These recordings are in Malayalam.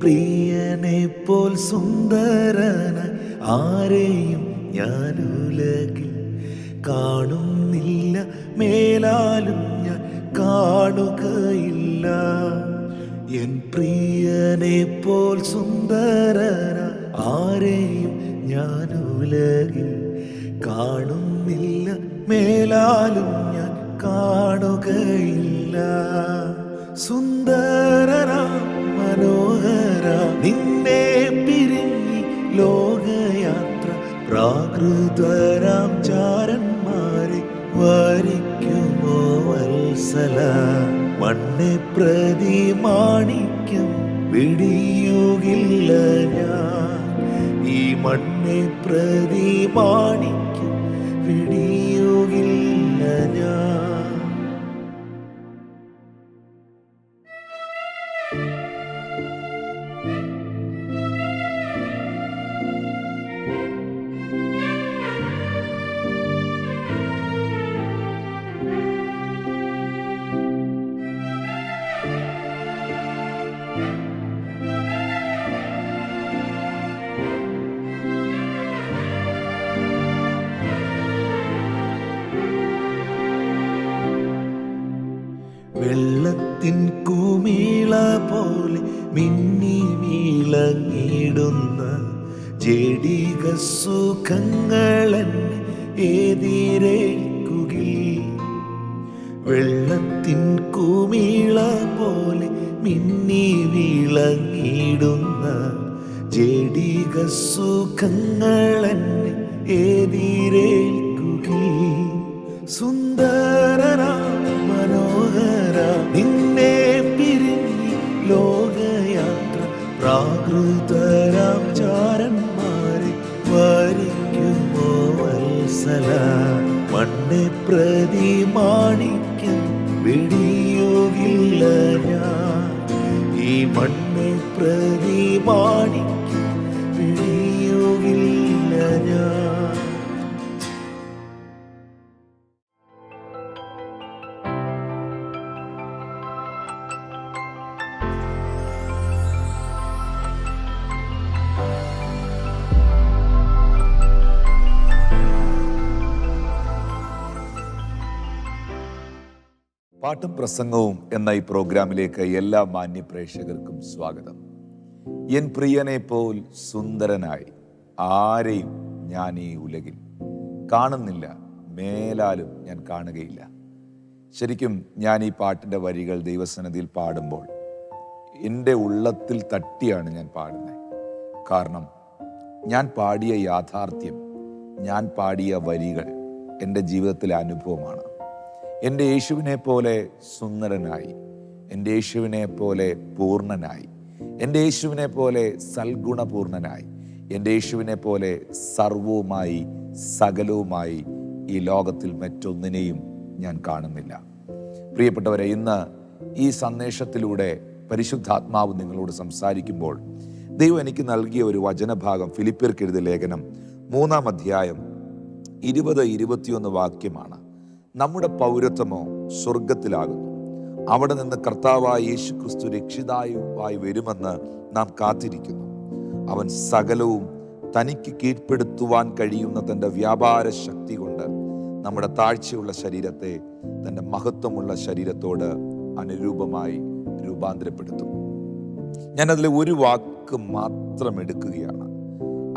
പ്രിയനെ പോൽ സുന്ദരന ആരെയും ഞാൻ ഉലകിൽ കാണുന്നില്ല മേലാലും ഞാൻ കാണുകയില്ല. എൻ പ്രിയനെ പോൽ സുന്ദരന ആരെയും ഞാൻ ഉലകിൽ കാണുന്നില്ല മേലാലും ഞാൻ കാണുകയില്ല. സുന്ദരന പ്രാകൃതരാം ചാരന്മാരെ വരിക്കുമോ വത്സല? മണ്ണെ പ്രതി മാണിക്കും വിടിയുകില്ല ഞാൻ. ഈ മണ്ണെ പ്രതി മാണിക്കും വിടിയുകില്ല ഞാൻ. മിന്നി വീളങ്ങിടുന്ന ജഡിക സുഖങ്ങളൻ എതിരേൽക്കുകിൽ വെള്ളത്തിൻ കുമിള പോലെ മിന്നി വീളങ്ങിടുന്ന ജഡിക സുഖങ്ങളൻ എതിരേൽക്കുകിൽ ഈ മണ്ണിൽ പ്രതിമാണിക്കും. മാണിക്യം വെടിയുകില്ല ഞാൻ. പാട്ടും പ്രസംഗവും എന്ന ഈ പ്രോഗ്രാമിലേക്ക് എല്ലാ മാന്യ പ്രേക്ഷകർക്കും സ്വാഗതം. എൻ പ്രിയനെ പോൽ സുന്ദരനായി ആരെയും ഞാൻ ഈ ഉലകിൽ കാണുന്നില്ല മേലാലും ഞാൻ കാണുകയില്ല. ശരിക്കും ഞാൻ ഈ പാട്ടിന്റെ വരികൾ ദൈവസന്നിധിയിൽ പാടുമ്പോൾ എന്റെ ഉള്ളത്തിൽ തട്ടിയാണ് ഞാൻ പാടുന്നത്. കാരണം ഞാൻ പാടിയ യാഥാർത്ഥ്യം ഞാൻ പാടിയ വരികൾ എന്റെ ജീവിതത്തിലെ അനുഭവമാണ്. എന്റെ യേശുവിനെ പോലെ സുന്ദരനായി. എന്റെ യേശുവിനെ പോലെ പൂർണനായി. എന്റെ യേശുവിനെ പോലെ സൽഗുണപൂർണനായി എന്റെ യേശുവിനെ പോലെ സർവവുമായി സകലവുമായി ഈ ലോകത്തിൽ മറ്റൊന്നിനെയും ഞാൻ കാണുന്നില്ല. പ്രിയപ്പെട്ടവരെ ഇന്ന് ഈ സന്ദേശത്തിലൂടെ പരിശുദ്ധാത്മാവ് നിങ്ങളോട് സംസാരിക്കുമ്പോൾ ദൈവം എനിക്ക് നൽകിയ ഒരു വചനഭാഗം ഫിലിപ്പിയർക്കെഴുതിയ ലേഖനം മൂന്നാം അധ്യായം ഇരുപത് ഇരുപത്തിയൊന്ന് വാക്യമാണ്. നമ്മുടെ പൗരത്വമോ സ്വർഗത്തിലാകുന്നു അവിടെ നിന്ന് കർത്താവായ യേശു ക്രിസ്തു രക്ഷിതായുമായി വരുമെന്ന് നാം കാത്തിരിക്കുന്നു. അവൻ സകലവും തനിക്ക് കീഴ്പ്പെടുത്തുവാൻ കഴിയുന്ന തന്റെ വ്യാപാര ശക്തി കൊണ്ട് നമ്മുടെ താഴ്ചയുള്ള ശരീരത്തെ തന്റെ മഹത്വമുള്ള ശരീരത്തോട് അനുരൂപമായി രൂപാന്തരപ്പെടുത്തും. ഞാനതിലെ ഒരു വാക്ക് മാത്രം എടുക്കുകയാണ്.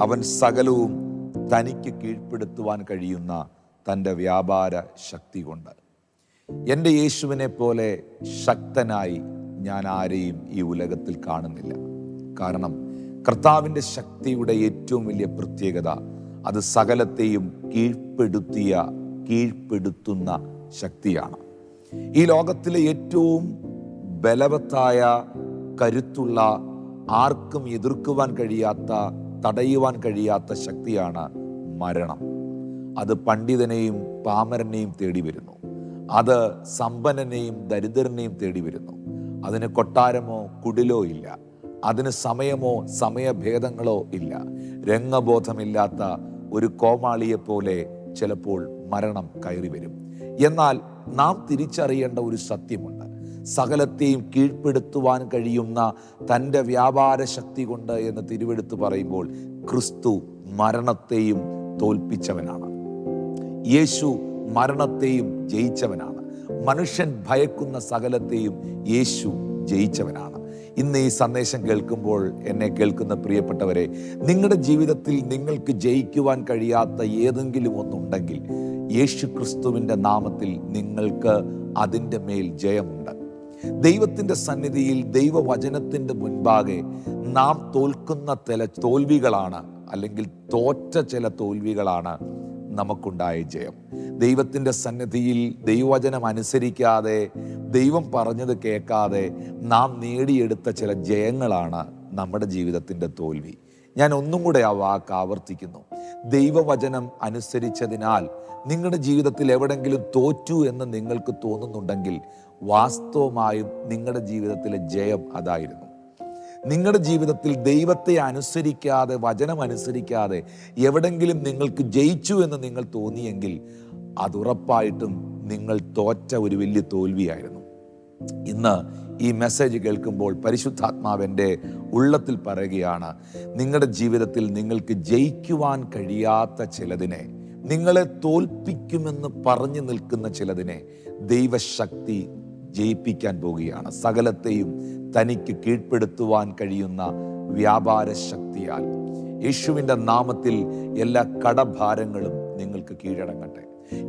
അവൻ സകലവും തനിക്ക് കീഴ്പ്പെടുത്തുവാൻ കഴിയുന്ന തന്റെ വ്യാപാര ശക്തി കൊണ്ട്. എന്റെ യേശുവിനെ പോലെ ശക്തനായി ഞാൻ ആരെയും ഈ ഉലകത്തിൽ കാണുന്നില്ല. കാരണം കർത്താവിന്റെ ശക്തിയുടെ ഏറ്റവും വലിയ പ്രത്യേകത അത് സകലത്തെയും കീഴ്പ്പെടുത്തിയ കീഴ്പ്പെടുത്തുന്ന ശക്തിയാണ്. ഈ ലോകത്തിലെ ഏറ്റവും ബലവത്തായ കരുത്തുള്ള ആർക്കും എതിർക്കുവാൻ കഴിയാത്ത തടയുവാൻ കഴിയാത്ത ശക്തിയാണ് മരണം. അത് പണ്ഡിതനെയും പാമരനെയും തേടി വരുന്നു. അത് സമ്പന്നനെയും ദരിദ്രനെയും തേടി വരുന്നു. അതിന് കൊട്ടാരമോ കുടിലോ ഇല്ല. അതിന് സമയമോ സമയഭേദങ്ങളോ ഇല്ല. രംഗബോധമില്ലാത്ത ഒരു കോമാളിയെപ്പോലെ ചിലപ്പോൾ മരണം കയറി വരും. എന്നാൽ നാം തിരിച്ചറിയേണ്ട ഒരു സത്യമുണ്ട്. സകലത്തെയും കീഴ്പ്പെടുത്തുവാൻ കഴിയുന്ന തന്റെ വ്യാപാര ശക്തി കൊണ്ട് എന്ന് തിരുവെടുത്ത് പറയുമ്പോൾ ക്രിസ്തു മരണത്തെയും തോൽപ്പിച്ചവനാണ്. യേശു മരണത്തെയും ജയിച്ചവനാണ്. മനുഷ്യൻ ഭയക്കുന്ന സകലത്തെയും യേശു ജയിച്ചവനാണ്. ഇന്ന് ഈ സന്ദേശം കേൾക്കുമ്പോൾ എന്നെ കേൾക്കുന്ന പ്രിയപ്പെട്ടവരെ നിങ്ങളുടെ ജീവിതത്തിൽ നിങ്ങൾക്ക് ജയിക്കുവാൻ കഴിയാത്ത ഏതെങ്കിലും ഒന്നുണ്ടെങ്കിൽ യേശു ക്രിസ്തുവിന്റെ നാമത്തിൽ നിങ്ങൾക്ക് അതിന്റെ മേൽ ജയമുണ്ട്. ദൈവത്തിന്റെ സന്നിധിയിൽ ദൈവവചനത്തിന്റെ മുൻപാകെ നാം തോൽക്കുന്ന തല തോൽവികളാണ് അല്ലെങ്കിൽ തോറ്റ ചില തോൽവികളാണ് നമുക്കുണ്ടായ ജയം. ദൈവത്തിന്റെ സന്നിധിയിൽ ദൈവവചനം അനുസരിക്കാതെ ദൈവം പറഞ്ഞത് കേൾക്കാതെ നാം നേടിയെടുത്ത ചില ജയങ്ങളാണ് നമ്മുടെ ജീവിതത്തിന്റെ തോൽവി. ഞാൻ ഒന്നും കൂടെ ആ വാക്ക് ആവർത്തിക്കുന്നു. ദൈവവചനം അനുസരിച്ചതിനാൽ നിങ്ങളുടെ ജീവിതത്തിൽ എവിടെങ്കിലും തോറ്റു എന്ന് നിങ്ങൾക്ക് തോന്നുന്നുണ്ടെങ്കിൽ വാസ്തവമായും നിങ്ങളുടെ ജീവിതത്തിലെ ജയം അതായിരുന്നു. നിങ്ങളുടെ ജീവിതത്തിൽ ദൈവത്തെ അനുസരിക്കാതെ വചനം അനുസരിക്കാതെ എവിടെങ്കിലും നിങ്ങൾക്ക് ജയിച്ചു എന്ന് നിങ്ങൾ തോന്നിയെങ്കിൽ അതുറപ്പായിട്ടും നിങ്ങൾ തോറ്റ ഒരു വലിയ തോൽവിയായിരുന്നു. ഇന്ന് ഈ മെസ്സേജ് കേൾക്കുമ്പോൾ പരിശുദ്ധാത്മാവിന്റെ ഉള്ളത്തിൽ പറയുകയാണ് നിങ്ങളുടെ ജീവിതത്തിൽ നിങ്ങൾക്ക് ജയിക്കുവാൻ കഴിയാത്ത ചിലതിനെ നിങ്ങളെ തോൽപ്പിക്കുമെന്ന് പറഞ്ഞു നിൽക്കുന്ന ചിലതിനെ ദൈവശക്തി ജയിപ്പിക്കാൻ പോവുകയാണ്. സകലത്തെയും തനിക്ക് കീഴ്പ്പെടുത്തുവാൻ കഴിയുന്ന വ്യാപാര ശക്തിയാൽ. യേശുവിന്റെ നാമത്തിൽ എല്ലാ കടഭാരങ്ങളും നിങ്ങൾക്ക് കീഴടങ്ങട്ടെ.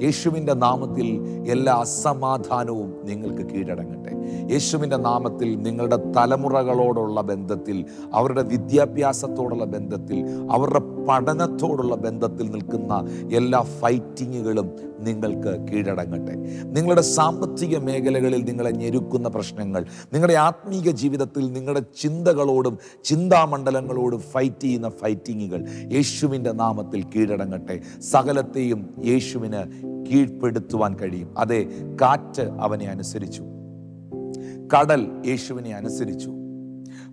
യേശുവിന്റെ നാമത്തിൽ എല്ലാ അസമാധാനവും നിങ്ങൾക്ക് കീഴടങ്ങട്ടെ. യേശുവിന്റെ നാമത്തിൽ നിങ്ങളുടെ തലമുറകളോടുള്ള ബന്ധത്തിൽ അവരുടെ വിദ്യാഭ്യാസത്തോടുള്ള ബന്ധത്തിൽ അവരുടെ പഠനത്തോടുള്ള ബന്ധത്തിൽ നിൽക്കുന്ന എല്ലാ ഫൈറ്റിങ്ങുകളും നിങ്ങൾക്ക് കീഴടങ്ങട്ടെ. നിങ്ങളുടെ സാമ്പത്തിക മേഖലകളിൽ നിങ്ങളെ ഞെരുക്കുന്ന പ്രശ്നങ്ങൾ നിങ്ങളുടെ ആത്മീക ജീവിതത്തിൽ നിങ്ങളുടെ ചിന്തകളോടും ചിന്താമണ്ഡലങ്ങളോടും ഫൈറ്റ് ചെയ്യുന്ന ഫൈറ്റിങ്ങുകൾ യേശുവിന്റെ നാമത്തിൽ കീഴടങ്ങട്ടെ. സകലത്തെയും യേശുവിന് കീഴ്പ്പെടുത്തുവാൻ കഴിയും. അതെ കാറ്റ് അവനെ അനുസരിച്ചു. കടൽ യേശുവിനെ അനുസരിച്ചു.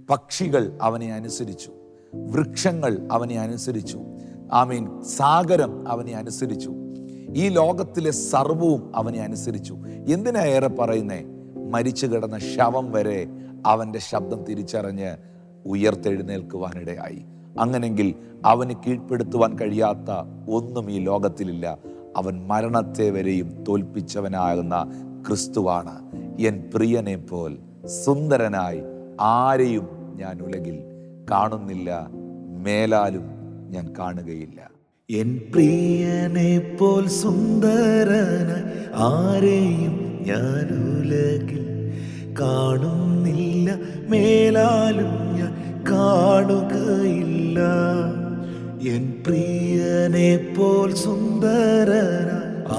പക്ഷികൾ അവനെ അനുസരിച്ചു. വൃക്ഷങ്ങൾ അവനെ അനുസരിച്ചു. ആമീൻ. സാഗരം അവനെ അനുസരിച്ചു. ഈ ലോകത്തിലെ സർവവും അവനെ അനുസരിച്ചു. എന്തിനാ ഏറെ പറയുന്നേ? മരിച്ചു കിടന്ന ശവം വരെ അവന്റെ ശബ്ദം തിരിച്ചറിഞ്ഞ് ഉയർത്തെഴുന്നേൽക്കുവാനിടയായി. അങ്ങനെങ്കിൽ അവന് കീഴ്പ്പെടുത്തുവാൻ കഴിയാത്ത ഒന്നും ഈ ലോകത്തിലില്ല. അവൻ മരണത്തെ വരെയും തോൽപ്പിച്ചവനാകുന്ന ക്രിസ്തുവാണ്. എൻ പ്രിയനെ പോൽ സുന്ദരനായി ആരെയും ഞാൻ ഉലകിൽ കാണുന്നില്ല മേലാലും ഞാൻ കാണുകയില്ല. എൻ പ്രിയനെ പോൽ സുന്ദരന ആരെയും ഞാൻ ഉലകിൽ കാണുന്നില്ല മേലാലും ഞാൻ കാണുകയില്ല. എൻ പ്രിയനെ പോൽ സുന്ദരന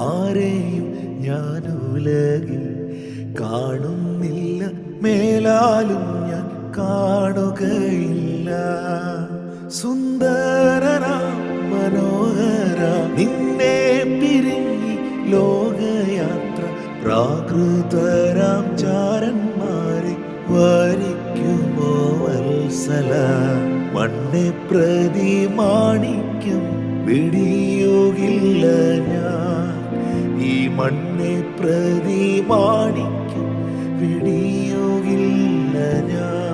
ആരെയും ഞാൻ ഉലകിൽ കാണുന്നില്ല മേലാലും ഞാൻ കാണുകയില്ല. സുന്ദരന മനോഹര നിന്നെ പിരിഞ്ഞി ലോകയാത്ര പ്രാകൃതരാം ചാരന്മാരെ വരിക്കുമോ വത്സല? മണ്ണെ പ്രതി മാണിക്കും വിടിയുകില്ല ഞാൻ. ഈ മണ്ണെ പ്രതി മാണിക്കും വിടിയുകില്ല ഞാൻ.